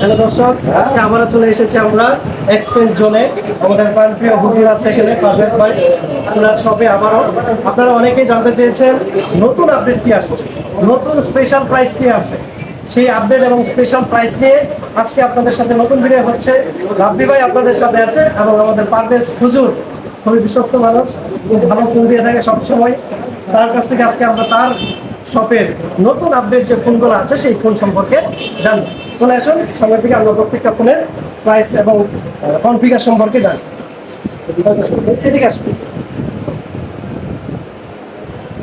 Hello দর্শক, আজকে আবারও চলে এসেছি আমরা এক্সচেঞ্জ জোনে। আমাদের প্রিয় হুজুর আছে এখানে, পারভেজ ভাই। আপনার শপে আবারও, আপনারা অনেকেই জানতে চেয়েছেন, নতুন আপডেট কি আসছে? নতুন স্পেশাল প্রাইস কি আছে? সেই আপডেট এবং স্পেশাল প্রাইস নিয়ে আজকে আপনাদের সাথে নতুন ভিডিও হচ্ছে। রাব্বি ভাই আপনাদের সাথে আছে, এবং আমাদের পারভেজ হুজুর। খুবই বিশ্বস্ত মানুষ, খুব ভালো ফুল দিয়ে থাকে সবসময়। তার কাছ থেকে আজকে আমরা তার শপের নতুন আপডেট যে ফোনগুলো আছে সেই ফোন সম্পর্কে জানব। চলে আসুন সামনে থেকে আমরা প্রত্যেকটা ফোনের প্রাইস এবং কনফিগার সম্পর্কে জানি এদিকে আসুন।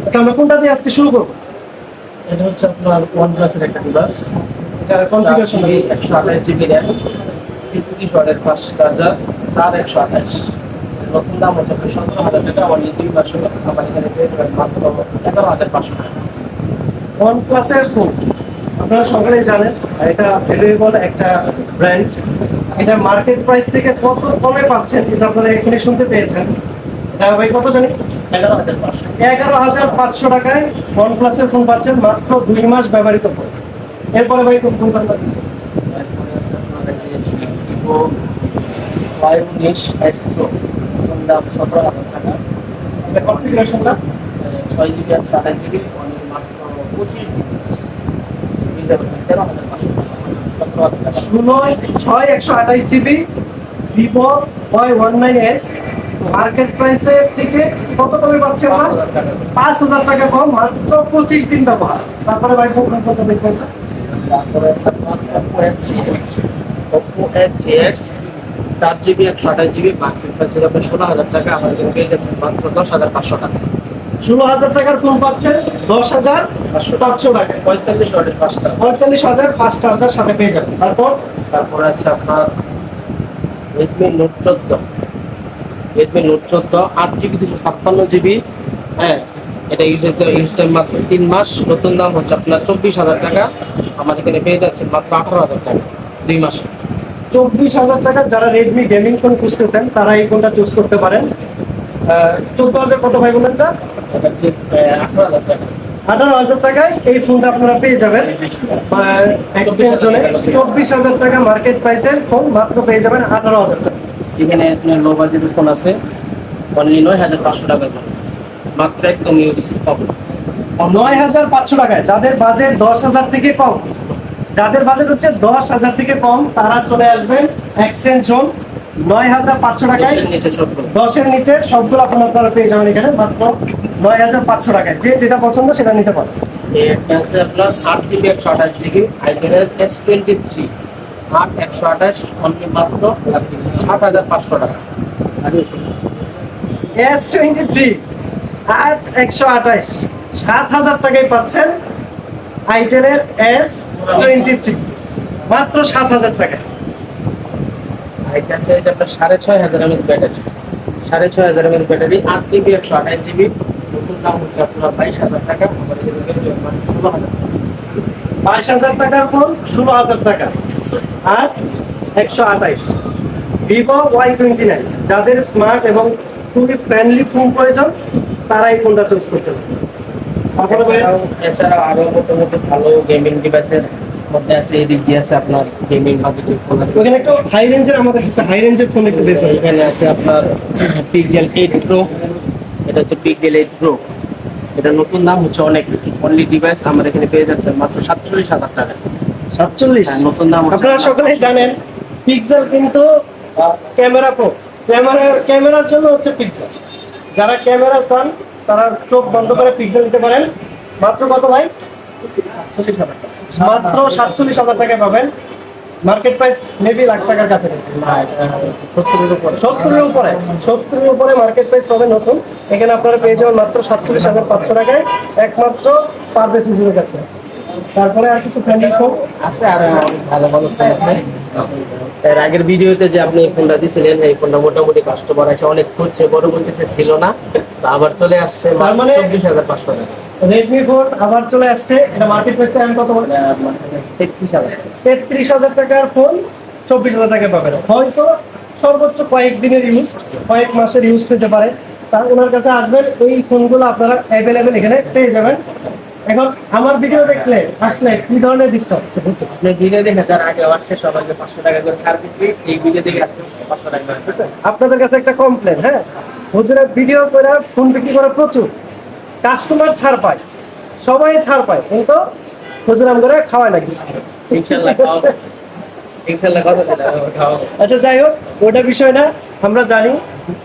আচ্ছা আমরা কোনটা দিয়ে আজকে শুরু করব? এটা হচ্ছে আপনার ওয়ান প্লাসের একটা ডিভাইস এটার কনফিগারেশন একশো আঠাশ জিবি র্যাম তিরিশ ওয়াটের ফাস্ট চার্জার চার একশো আঠাশ। নতুন দাম হচ্ছে সতেরো হাজার টাকা আমার হলো আমার এখানে মাত্র এগারো হাজার পাঁচশো টাকা। ওয়ান প্লাসের ফোন আপনারা সকলেই জানেন এটা ভ্যালুয়েবল একটা ব্র্যান্ড এটা মার্কেট প্রাইস থেকে কত কমে পাচ্ছেন এটা আপনারা এখানে শুনতে পেয়েছেন। এটা ভাই কত জানি? এগারো হাজার পাঁচশো টাকায় ওয়ান প্লাসের ফোন পাচ্ছেন মাত্র দুই মাস ব্যবহৃত ফোন এরপরে ভাই কোন ওয়াই উনিশ এস প্রো দাম সতেরো হাজার টাকা। এটা কনফিগারেশনটা ছয় জিবি একশো আঠাশ জিবি পঁচিশ ছয় একশো আঠাশ GB Vivo Y one nine S. Market প্রাইসের থেকে কত কমে পাচ্ছি পাঁচ আমরা হাজার টাকা। পাঁচ হাজার টাকা কম মাত্র পঁচিশ দিন ব্যবহার। তারপরে ভাই কত দেখবেন না? তারপরে আছে আপনার Oppo A3X Oppo A3X চার জিবি একশো আঠাশ জিবি। মার্কেট প্রাইস ষোলো হাজার টাকা। আমাদের পেয়ে যাচ্ছেন মাত্র দশ হাজার পাঁচশো টাকা। ষোলো হাজার টাকার ফোন পাচ্ছেন দশ হাজার পাঁচশো টাকায় পঁয়তাল্লিশ ওয়াটের পাঁচটা পঁয়তাল্লিশ হাজার ফাস্ট চার্জার সাথে পেয়ে যাবেন তারপর? তারপরে আছে আপনার রেডমি নোট চোদ্দ। রেডমি নোট চোদ্দ আট জিবি দুশো ছাপ্পান্ন জিবি হ্যাঁ এটা ইউজ হয়েছে ইউজ টাইম মাত্র তিন মাস। নতুন দাম হচ্ছে আপনার চব্বিশ হাজার টাকা। আমার এখানে পেয়ে যাচ্ছেন মাত্র আঠারো হাজার টাকা দুই মাসে। চব্বিশ হাজার টাকা যারা রেডমি গেমিং ফোন খুঁজতেছেন তারা এই ফোনটা চুজ করতে পারেন। চোদ্দ হাজার কত ভাই বলেন না আঠারো হাজার টাকায় এই ফোনটা আপনারা পেয়ে যাবেন। চব্বিশ হাজার টাকা মার্কেট প্রাইসের ফোন মাত্র পেয়ে যাবেন আঠারো হাজার টাকা। এখানে আপনার লো বাজেটের ফোন আছে। অনলি নয় হাজার পাঁচশো টাকা মাত্র একদম ইউজ পাবো নয় হাজার পাঁচশো টাকায় যাদের বাজেট দশ হাজার থেকে কম যাদের বাজেট হচ্ছে দশ হাজার থেকে কম তারা চলে আসবেন এক্সচেঞ্জ জোন নয় হাজার পাঁচশো টাকায় দশের নিচে সবগুলো। ফোন আপনারা পেয়ে যাবেন এখানে মাত্র নয় হাজার পাঁচশো টাকায়। যে যেটা পছন্দ সেটা নিতে পারেন। একটা আছে আপনার আট জিবি একশো আঠাশ জিবি আইটেলের এস টোয়েন্টি থ্রি আট একশো আঠাশ অনলি মাত্র সাত হাজার পাঁচশো টাকা। এস টোয়েন্টি থ্রি আট একশো আঠাশ সাত হাজার টাকায় পাচ্ছেন আইটেলের এস টোয়েন্টি থ্রি মাত্র সাত হাজার টাকা ব্যাটারি সাড়ে হাজার ব্যাটারি আট জিবি একশো আঠাশ জিবি নতুন দাম হচ্ছে হাজার টাকা হাজার। টাকা। একশো আঠাইশ। ওয়াই টোয়েন্টি নাইন যাদের স্মার্ট এবং খুবই ফ্রেন্ডলি ফোন প্রয়োজন, তারা এই ফোনটা চুজ করতে পারে এছাড়াও আরও মোটামুটি ভালো গেমিং ডিভাইসের মধ্যে আছে এদিক দিয়ে আছে আপনার গেমিং বাজেটের ফোন আছে। ওখানে একটু হাই রেঞ্জের আমাদের কাছে হাই রেঞ্জের ফোন একটু করি। এখানে আছে আপনার পিকজেল এইট প্রো এটা হচ্ছে পিকজেল এইট প্রো এটা নতুন দাম হচ্ছে অনেক অনলি ডিভাইস আমাদের এখানে পেয়ে যাচ্ছে মাত্র সাতচল্লিশ হাজার টাকা। সাতচল্লিশ? হ্যাঁ, নতুন দাম আপনারা সকলেই জানেন পিক্সেল কিন্তু ক্যামেরা প্রো ক্যামেরা ক্যামেরার জন্য হচ্ছে পিক্সেল যারা ক্যামেরা চান তারা চোখ বন্ধ করে পিক্সেল নিতে পারেন। মাত্র কত ভাই? সাতচল্লিশ হাজার টাকা। মাত্র সাতচল্লিশ হাজার টাকায় পাবেন। মার্কেট প্রাইস মেবি লাখ টাকার কাছে গেছে সত্তরের উপরে। সত্তরের উপরে। সত্তরের উপরে মার্কেট প্রাইস পাবেন নতুন। এখানে আপনারা পেয়ে যাবেন মাত্র সাতচল্লিশ হাজার পাঁচশো টাকায় একমাত্র পার শিশুর কাছে। তারপরে আর কিছু ফোন আছে আর ভালো ভালো ফোন আছে। এর আগের ভিডিওতে যে আপনি এই ফোনটা দিছিলেন এই ফোনটা মোটামুটি কাস্টমার এসে অনেক খুঁজছে পরবর্তীতে ছিল না। তো আবার চলে আসছে তার মানে- চব্বিশ হাজার পাঁচশো টাকা। রেডমি ফোন আবার চলে আসছে। এটা মার্কেট প্রাইসটা কত তেত্রিশ হাজার তেত্রিশ হাজার টাকার ফোন চব্বিশ হাজার টাকায় পাবেন। হয়তো সর্বোচ্চ কয়েক দিনের ইউজ কয়েক মাসের ইউজ হতে পারে। তা ওনার কাছে আসবেন এই ফোনগুলো আপনারা অ্যাভেলেবেল এখানে পেয়ে যাবেন। এখন আমার ভিডিও দেখলে আসলে কি ধরনের ডিসকাউন্ট আপনি ভিডিও দেখে যারা আগে আসছে সবাইকে পাঁচশো টাকা করে এই ভিডিও দেখে আসলে পাঁচশো টাকা করে আপনাদের কাছে একটা কমপ্লেন হ্যাঁ? হুজুরা ভিডিও করে ফোন বিক্রি করে প্রচুর। কাস্টমার ছাড় পায় সবাই ছাড় পায় কিন্তু হুজুরাম করে খাওয়ায় না কিছু। ইনশাল্লাহ আচ্ছা যাই হোক ওটা বিষয় না আমরা জানি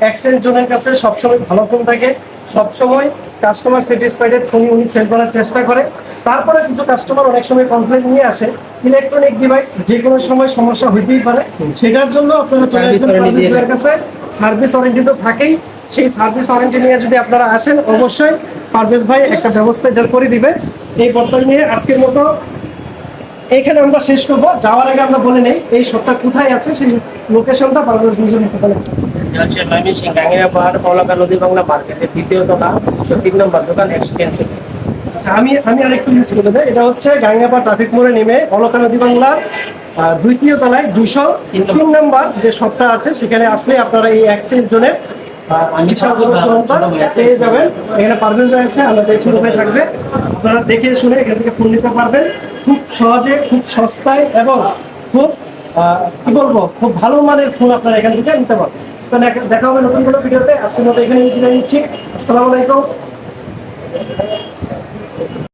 এক্সচেঞ্জ জোনের কাছে সবসময় ভালো ফোন থাকে সবসময় কাস্টমার স্যাটিসফাইডের ফোনই উনি সেল করার চেষ্টা করে। তারপরে কিছু কাস্টমার অনেক সময় কমপ্লেন নিয়ে আসে। ইলেকট্রনিক ডিভাইস যে কোনো সময় সমস্যা হইতেই পারে। সেটার জন্য আপনারা ভাইয়ের কাছে। সার্ভিস ওয়ারেন্টি তো থাকেই। সেই সার্ভিস ওয়ারেন্টি নিয়ে যদি আপনারা আসেন অবশ্যই পারভেজ ভাই একটা ব্যবস্থা এটা করে দিবে। এই বর্তমান নিয়ে আজকের মতো এখানে আমরা শেষ করব। যাওয়ার আগে আমরা বলে নেই এই শপটা কোথায় আছে সেই লোকেশনটা পারভেজ নিজের মুখে বলে হচ্ছে ময়মনসিং গাঙ্গিরা পাহাড় পলাকা নদী বাংলা মার্কেটের দ্বিতীয় তলা একশো তিন নম্বর দোকান এক্সচেঞ্জ আচ্ছা আমি আমি আরেকটু মিস করে দেয় এটা হচ্ছে গাঙ্গাপা ট্রাফিক মোড়ে নেমে অলকা নদী বাংলার দ্বিতীয় তলায় দুশো তিন নম্বর। যে শপটা আছে সেখানে আসলে আপনারা এই এক্সচেঞ্জ জোনের পেয়ে যাবেন। এখানে পারভেজ আছে আমাদের ছোট ভাই থাকবে। আপনারা দেখে শুনে এখান থেকে ফোন নিতে পারবেন। খুব সহজে খুব সস্তায় এবং খুব আহ, কি বলব খুব ভালো মানের ফোন আপনারা এখান থেকে নিতে পারবেন। দেখা- হবে নতুন কোনো ভিডিওতে। আজকের মতো এখানে নিচ্ছি। আসসালামু আলাইকুম।